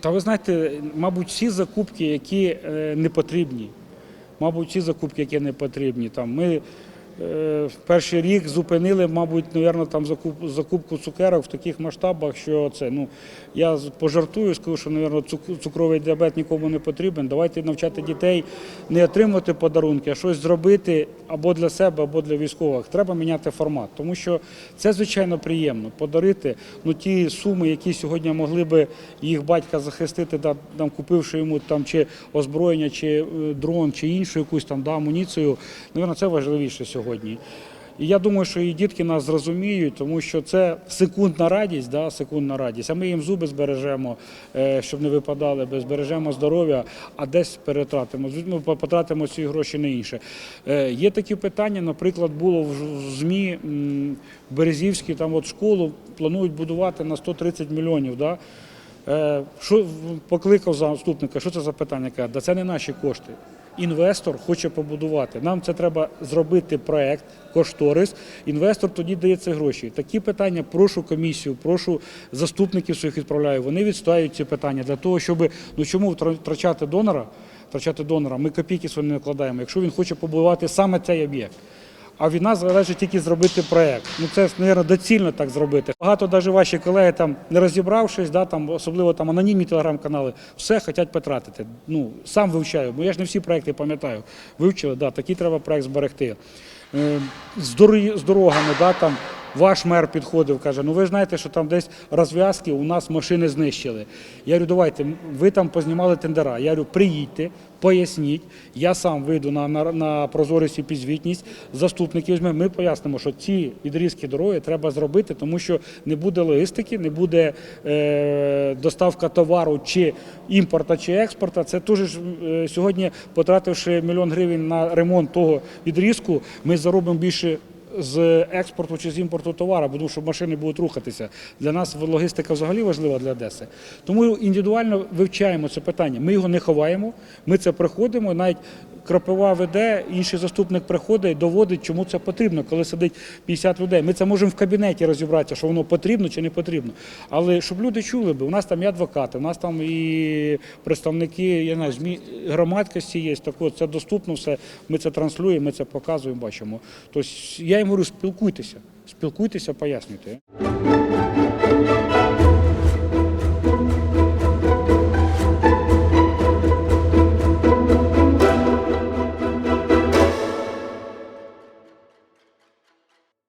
Та ви знаєте, мабуть, всі закупки, які е, не потрібні. Мабуть, всі закупки, які не потрібні. Там ми в перший рік зупинили, мабуть, навірно, там закуп, закупку цукерок в таких масштабах, що це ну я пожартую, скажу, що навірно, цук- цукровий діабет нікому не потрібен. Давайте навчати дітей не отримувати подарунки, а щось зробити або для себе, або для військових. Треба міняти формат, тому що це звичайно приємно подарити ну ті суми, які сьогодні могли би їх батька захистити, да, там купивши йому там чи озброєння, чи е, дрон, чи іншу якусь там да, амуніцію. Навірно, це важливіше сьогодні. І я думаю, що і дітки нас зрозуміють, тому що це секундна радість, да, секундна радість. А ми їм зуби збережемо, е, щоб не випадали, збережемо здоров'я, а десь перетратимо. Ми потратимо ці гроші на інше. Е, Є такі питання, наприклад, було в в ЗМІ в Березівській, там от школу планують будувати на 130 мільйонів. Да? Е, Що покликав заступника, що це за питання? Каже, да це не наші кошти. Інвестор хоче побудувати. Нам це треба зробити проект, кошторис. Інвестор тоді дає ці гроші. Такі питання прошу комісію, прошу заступників своїх відправляю. Вони відстоюють ці питання для того, щоб ну чому втра- втрачати донора? Втрачати донора. Ми копійки свої не накладаємо. Якщо він хоче побудувати саме цей об'єкт. А від нас залежить тільки зробити проект. Ну це мабуть, доцільно так зробити. Багато навіть ваші колеги там не розібравшись, да, там особливо там анонімні телеграм-канали, все хочуть потратити. Ну сам вивчаю, бо я ж не всі проекти пам'ятаю. Вивчили, да, такий треба проект зберегти. Е, з дорогами, да, там ваш мер підходив, каже: ну ви знаєте, що там десь розв'язки у нас машини знищили. Я говорю, давайте, ви там познімали тендера. Я говорю, приїдьте, поясніть. Я сам вийду на, на, на прозорість і підзвітність, заступників візьмемо. Ми пояснимо, що ці відрізки дороги треба зробити, тому що не буде логістики, не буде е, доставка товару чи імпорта, чи експорта. Це теж е, сьогодні, потративши мільйон гривень на ремонт того відрізку, ми заробимо більше. З експорту чи з імпорту товару, тому що машини будуть рухатися. Для нас логістика взагалі важлива для Одеси. Тому індивідуально вивчаємо це питання. Ми його не ховаємо, ми це приходимо. Навіть Кропива веде, інший заступник приходить, доводить, чому це потрібно, коли сидить 50 людей. Ми це можемо в кабінеті розібратися, що воно потрібно чи не потрібно. Але щоб люди чули, бо у нас там і адвокати, у нас там і представники, я не знаю, громадськості є. Так от це доступно все. Ми це транслюємо, ми це показуємо, бачимо. Тобто я їм говорю, спілкуйтеся, спілкуйтеся, пояснюйте.